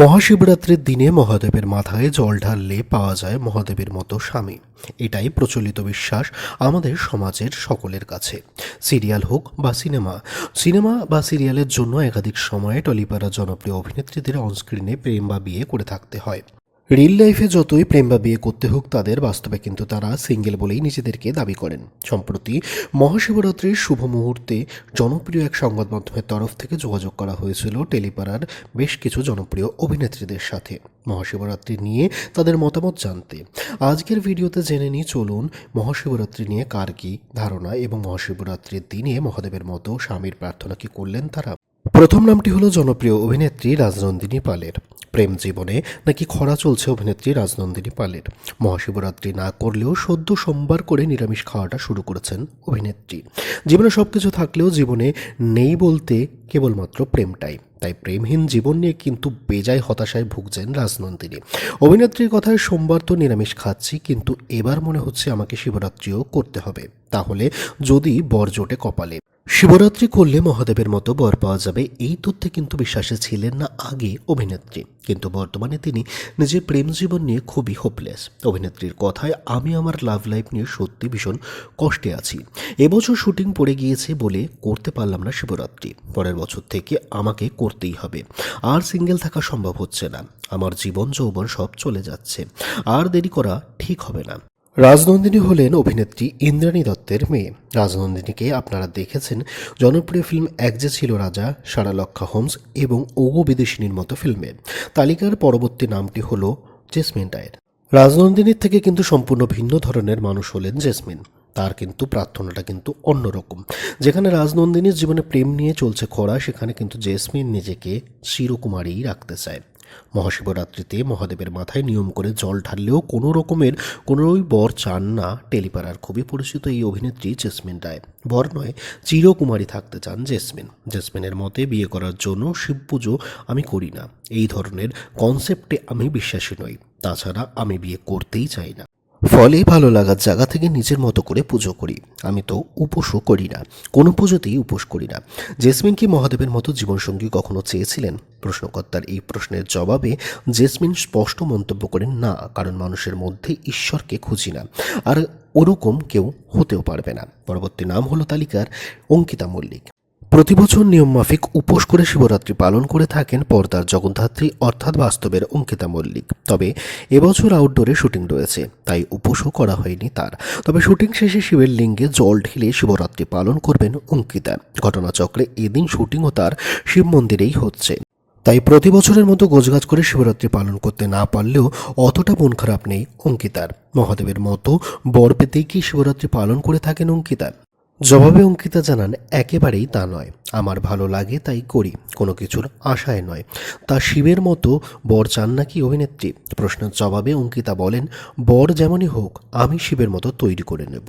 মহাশিবরাত্রির দিনে মহাদেবের মাথায় জল ঢাললে পাওয়া যায় মহাদেবের মতো স্বামী। এটাই প্রচলিত বিশ্বাস আমাদের সমাজের সকলের কাছে। সিরিয়াল হোক বা সিনেমা সিনেমা বা সিরিয়ালের জন্য একাধিক সময়ে টলিপাড়া জনপ্রিয় অভিনেত্রীদের অনস্ক্রিনে প্রেম বা বিয়ে করে থাকতে হয়। রিল লাইফে যতই প্রেম বা বিয়ে করতে হোক, তাদের বাস্তবে কিন্তু তারা সিঙ্গেল বলেই নিজেদেরকে দাবি করেন। সম্প্রতি মহাশিবরাত্রির শুভ মুহূর্তে জনপ্রিয় এক সংবাদ মাধ্যমের তরফ থেকে যোগাযোগ করা হয়েছিল টেলিপাড়ার বেশ কিছু জনপ্রিয় অভিনেত্রীদের সাথে। মহাশিবরাত্রি নিয়ে তাদের মতামত জানতে। আজকের ভিডিওতে জেনে নিই, চলুন মহাশিবরাত্রি নিয়ে কার কী ধারণা এবং মহাশিবরাত্রির দিনে মহাদেবের মতো স্বামীর প্রার্থনা কি করলেন তারা? প্রথম নামটি হলো জনপ্রিয় অভিনেত্রী রাজনন্দিনী পালের। প্রেম জীবনে নাকি খরা চলছে অভিনেত্রী রাজনন্দিনী পালের। মহাশিবরাত্রি না করলেও সদ্য সোমবার করে নিরামিষ খাওয়াটা শুরু করেছেন অভিনেত্রী। জীবনে সব কিছু থাকলেও জীবনে নেই বলতে কেবলমাত্র প্রেমটাই। তাই প্রেমহীন জীবন নিয়ে কিন্তু বেজায় হতাশায় ভুগছেন রাজনন্দিনী। অভিনেত্রীর কথায় সোমবার তো নিরামিষ খাচ্ছি, কিন্তু এবার মনে হচ্ছে আমাকে শিবরাত্রিও করতে হবে। তাহলে যদি বর জোটে কপালে। শিবরাত্রি করলে মহাদেবের মতো বর পাওয়া যাবে। এই তথ্যে কিন্তু বিশ্বাসী ছিলেন না আগে অভিনেত্রী। কিন্তু বর্তমানে তিনি নিজের প্রেম জীবন নিয়ে খুবই হোপলেস অভিনেত্রীর কথায়, আমি আমার লাভ লাইফ নিয়ে সত্যি ভীষণ কষ্টে আছি। এবছর শুটিং পড়ে গিয়েছে বলে করতে পারলাম না শিবরাত্রি। পরের বছর থেকে আমাকে করতেই হবে। আর সিঙ্গেল থাকা সম্ভব হচ্ছে না। আমার জীবন যৌবন সব চলে যাচ্ছে। আর দেরি করা ঠিক হবে না। রাজনন্দিনী হলেন অভিনেত্রী ইন্দ্রাণী দত্তের মেয়ে। রাজনন্দিনীকে আপনারা দেখেছেন, জনপ্রিয় ফিল্ম এক যে ছিল রাজা সারালক্ষা হোমস এবং ওগো বিদেশিনীর মতো ফিল্মে। তালিকার পরবর্তী নামটি হল জেসমিন ডায়ের রাজনন্দিনীর থেকে কিন্তু সম্পূর্ণ ভিন্ন ধরনের মানুষ হলেন জেসমিন। তার কিন্তু প্রার্থনাটা কিন্তু অন্যরকম। যেখানে রাজনন্দিনীর জীবনে প্রেম নিয়ে চলছে খরা, সেখানে কিন্তু জেসমিন নিজেকে চিরকুমারীই রাখতে চায়। মহাশিবরাত্রিতে মহাদেবের মাথায় নিয়ম করে জল ঢাললেও কোনো রকমের কোনোই বর চান না টেলিপাড়ার খুবই পরিচিত এই অভিনেত্রী জেসমিন রায়। বর নয়, চিরকুমারী থাকতে চান জেসমিন। জেসমিনের মতে বিয়ে করার জন্য শিব পুজো আমি করি না। এই ধরনের কনসেপ্টে আমি বিশ্বাসী নই। তাছাড়া আমি বিয়ে করতেই চাই না। ফলে ভালো লাগার জায়গা থেকে নিজের মতো করে পুজো করি। আমি তো উপোসও করি না। কোনো পুজোতেই উপোস করি না। জেসমিন কি মহাদেবের মতো জীবনসঙ্গী কখনো চেয়েছিলেন? প্রশ্নকর্তার এই প্রশ্নের জবাবে জেসমিন স্পষ্ট মন্তব্য করেন, না, কারণ মানুষের মধ্যে ঈশ্বরকে খুঁজি না। আর ওরকম কেউ হতেও পারবে না। পরবর্তী নাম হলো তালিকার অঙ্কিতা মল্লিক। প্রতি বছর নিয়মমাফিক উপোস করে শিবরাত্রি পালন করে থাকেন পর্দার জগন্ধাত্রী অর্থাৎ বাস্তবের অঙ্কিতা মল্লিক। তবে এবছর আউটডোরে শুটিং রয়েছে, তাই উপোসও করা হয়নি তার। তবে শুটিং শেষে শিবের লিঙ্গে জল ঢেলে শিবরাত্রি পালন করবেন অঙ্কিতা। ঘটনাচক্রে এদিন শুটিংও তার শিব মন্দিরেই হচ্ছে। তাই প্রতি বছরের মতো গোছগাছ করে শিবরাত্রি পালন করতে না পারলেও অতটা মন খারাপ নেই অঙ্কিতার। মহাদেবের মতো বর পেতেই কি শিবরাত্রি পালন করে থাকেন অঙ্কিতা? জবাবে অঙ্কিতা জানান, একেবারেই তা নয়। আমার ভালো লাগে, তাই করি। কোনো কিছুর আশায় নয়। তা শিবের মতো বর চান নাকি অভিনেত্রী? প্রশ্নের জবাবে অঙ্কিতা বলেন, বর যেমনই হোক, আমি শিবের মতো তৈরি করে নেব।